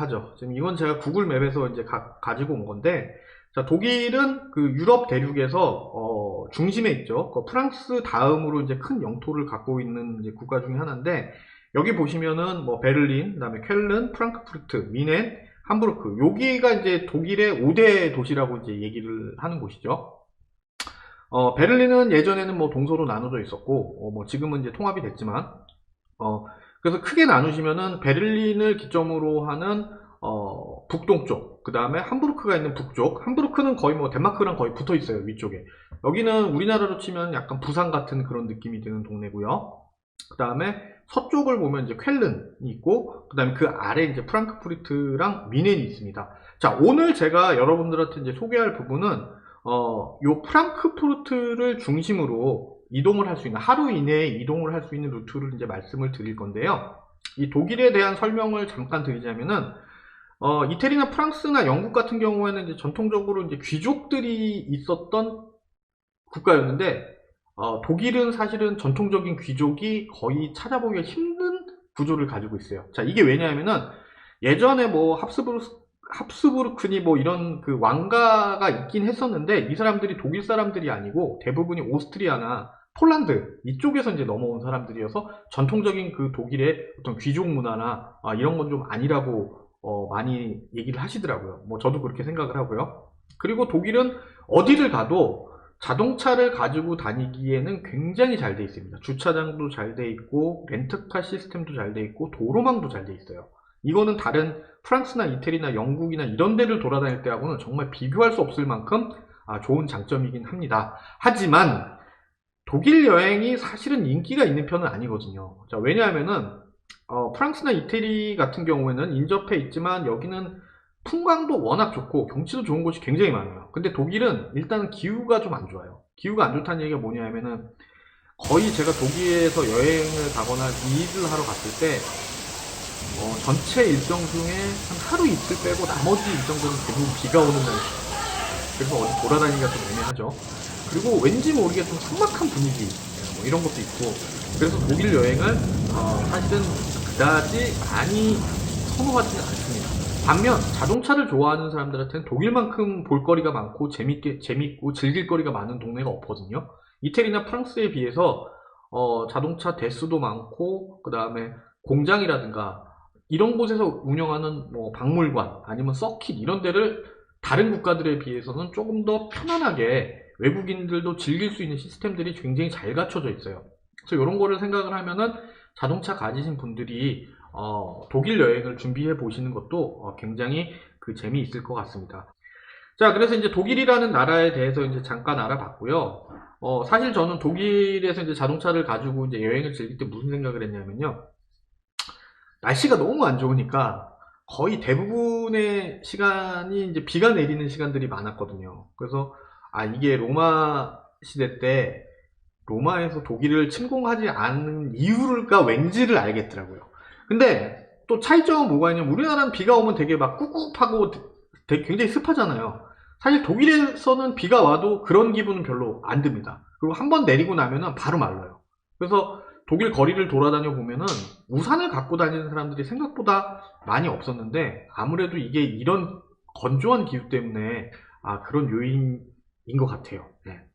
하죠. 지금 이건 제가 구글 맵에서 이제 가, 지고온 건데, 자, 독일은 그 유럽 대륙에서, 어, 중심에 있죠. 그 프랑스 다음으로 이제 큰 영토를 갖고 있는 이제 국가 중에 하나인데, 여기 보시면은 뭐 베를린, 그 다음에 쾰른, 프랑크푸르트, 미넨, 함부르크. 여기가 이제 독일의 5대 도시라고 이제 얘기를 하는 곳이죠. 어, 베를린은 예전에는 뭐 동서로 나눠져 있었고, 어, 뭐 지금은 이제 통합이 됐지만, 어, 그래서 크게 나누시면은 베를린을 기점으로 하는 어, 북동쪽, 그 다음에 함부르크가 있는 북쪽, 함부르크는 거의 뭐 덴마크랑 거의 붙어 있어요, 위쪽에. 여기는 우리나라로 치면 약간 부산 같은 그런 느낌이 드는 동네고요. 그 다음에 서쪽을 보면 이제 쾰른이 있고, 그 다음에 그 아래 이제 프랑크푸르트랑 미넨이 있습니다. 자, 오늘 제가 여러분들한테 이제 소개할 부분은, 어, 요 프랑크푸르트를 중심으로 이동을 할 수 있는, 하루 이내에 이동을 할 수 있는 루트를 이제 말씀을 드릴 건데요. 이 독일에 대한 설명을 잠깐 드리자면은, 어, 이태리나 프랑스나 영국 같은 경우에는 이제 전통적으로 이제 귀족들이 있었던 국가였는데, 어, 독일은 사실은 전통적인 귀족이 거의 찾아보기가 힘든 구조를 가지고 있어요. 자, 이게 왜냐하면은 예전에 뭐 합스부르, 합스부르크니 뭐 이런 그 왕가가 있긴 했었는데 이 사람들이 독일 사람들이 아니고 대부분이 오스트리아나 폴란드 이쪽에서 이제 넘어온 사람들이어서 전통적인 그 독일의 어떤 귀족 문화나 아, 이런 건 좀 아니라고 어, 많이 얘기를 하시더라고요. 뭐 저도 그렇게 생각을 하고요. 그리고 독일은 어디를 가도 자동차를 가지고 다니기에는 굉장히 잘 돼 있습니다. 주차장도 잘 돼 있고 렌트카 시스템도 잘 돼 있고 도로망도 잘 돼 있어요. 이거는 다른 프랑스나 이태리나 영국이나 이런 데를 돌아다닐 때하고는 정말 비교할 수 없을 만큼 아, 좋은 장점이긴 합니다. 하지만 독일 여행이 사실은 인기가 있는 편은 아니거든요. 자, 왜냐하면은 어, 프랑스나 이태리 같은 경우에는 인접해 있지만 여기는 풍광도 워낙 좋고 경치도 좋은 곳이 굉장히 많아요. 근데 독일은 일단 기후가 좀 안 좋아요. 기후가 안 좋다는 얘기가 뭐냐면은 거의 제가 독일에서 여행을 가거나 일을 하러 갔을 때 어, 전체 일정 중에 한 하루 이틀 빼고 나머지 일정들은 대부분 비가 오는 날이에요. 그래서 어디 돌아다니기가 좀 애매하죠. 그리고 왠지 모르게 좀 삭막한 분위기 뭐 이런 것도 있고 그래서 독일 여행을 어, 사실은 그다지 많이 선호하지는 않습니다. 반면 자동차를 좋아하는 사람들한테는 독일만큼 볼거리가 많고 재밌게 재밌고 즐길 거리가 많은 동네가 없거든요. 이태리나 프랑스에 비해서 어, 자동차 대수도 많고 그 다음에 공장이라든가 이런 곳에서 운영하는 뭐 박물관 아니면 서킷 이런 데를 다른 국가들에 비해서는 조금 더 편안하게 외국인들도 즐길 수 있는 시스템들이 굉장히 잘 갖춰져 있어요. 그래서 이런 거를 생각을 하면은 자동차 가지신 분들이 어, 독일 여행을 준비해 보시는 것도 어, 굉장히 그 재미있을 것 같습니다. 자, 그래서 이제 독일이라는 나라에 대해서 이제 잠깐 알아봤고요. 어, 사실 저는 독일에서 이제 자동차를 가지고 이제 여행을 즐길 때 무슨 생각을 했냐면요. 날씨가 너무 안 좋으니까 거의 대부분의 시간이 이제 비가 내리는 시간들이 많았거든요. 그래서 아 이게 로마 시대 때 로마에서 독일을 침공하지 않은 이유가 왠지를 알겠더라고요. 근데 또 차이점은 뭐가 있냐면 우리나라는 비가 오면 되게 막 꿉꿉하고 되게 굉장히 습하잖아요. 사실 독일에서는 비가 와도 그런 기분은 별로 안 듭니다. 그리고 한 번 내리고 나면은 바로 말라요. 그래서 독일 거리를 돌아다녀 보면은 우산을 갖고 다니는 사람들이 생각보다 많이 없었는데 아무래도 이게 이런 건조한 기후 때문에 아 그런 요인인 것 같아요. 네.